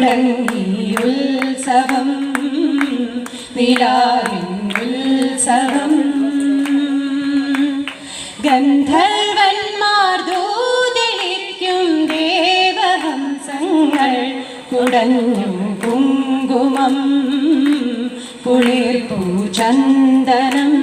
തുടങ്ങി ഉത്സവം നിലാവിൻ ഉത്സവം. ഗന്ധർവന്മാർ ദൂതിരിക്കും ദേവഹംസങ്ങൾ കുടഞ്ഞു കുങ്കുമം കുളിർപ്പൂ ചന്ദനം.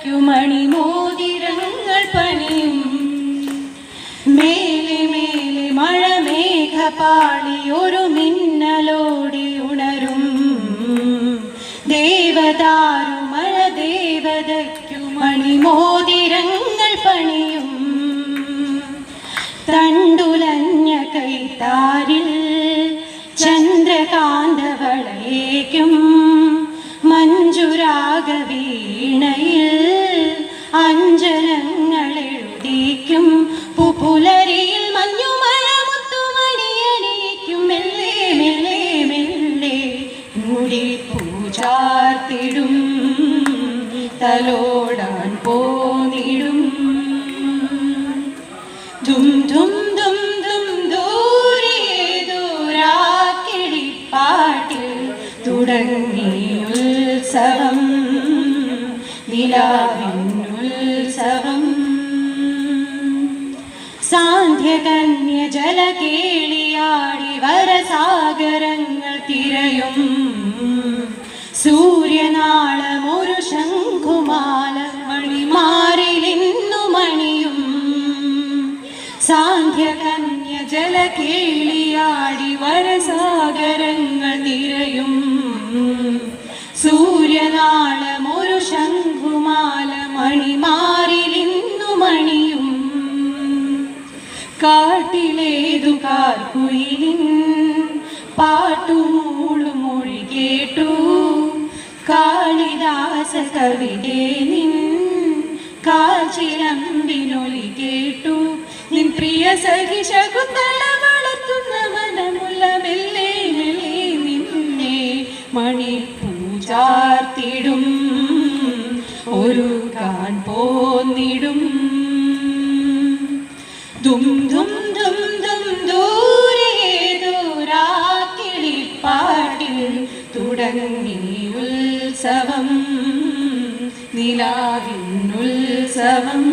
വനദേവതയ്ക്കു മണിമോതിരങ്ങൾ പണിയും. മേലെ മേലെ മഴമേഘപാളി ഒരു മിന്നലോടി ഉണരും. ദേവദാരു മഴ ദേവതയ്ക്കു മണിമോതിരങ്ങൾ പണിയും. തണ്ടുലഞ്ഞ കൈത്താരിൽ മുടി പൂജാർത്തിടും തലോടാൻ പോന്നിടും. ദും ദും ദും ദും ദൂരെ ദൂരാക്കിടി പാട്ടിൽ തുടങ്ങി ഉത്സവം നിലാവിൻ ഉത്സവം. സാന്ധ്യകന്യ ജലകേളിയാടി വരസാഗര സൂര്യനാളം ഒരു ശംഖുമാല മണിമാറിലിന്നു മണിയും. സാന്ധ്യകന്യ ജലകേളിയാടി വരസാഗരങ്ങൾ തിരയും സൂര്യനാളം ഒരു ശംഖുമാല മണിമാറിലിന്നു മണിയും. കാട്ടിലേതു കാർക്കുയിലിൻ കേട്ടു കാളിദാസ കവിതേ നിൻ കാൽച്ചിലമ്പിനൊലി കേട്ടു. നിൻ പ്രിയ സഖി ശകുന്തള വളർത്തുന്ന മനമുള്ള മെല്ലെ മെല്ലെ നിന്നെ മണി പൂജാർത്തിടും ഒരു കാൺ പോന്നിടും. ദും ദും നിലാവിൻ ഉത്സവം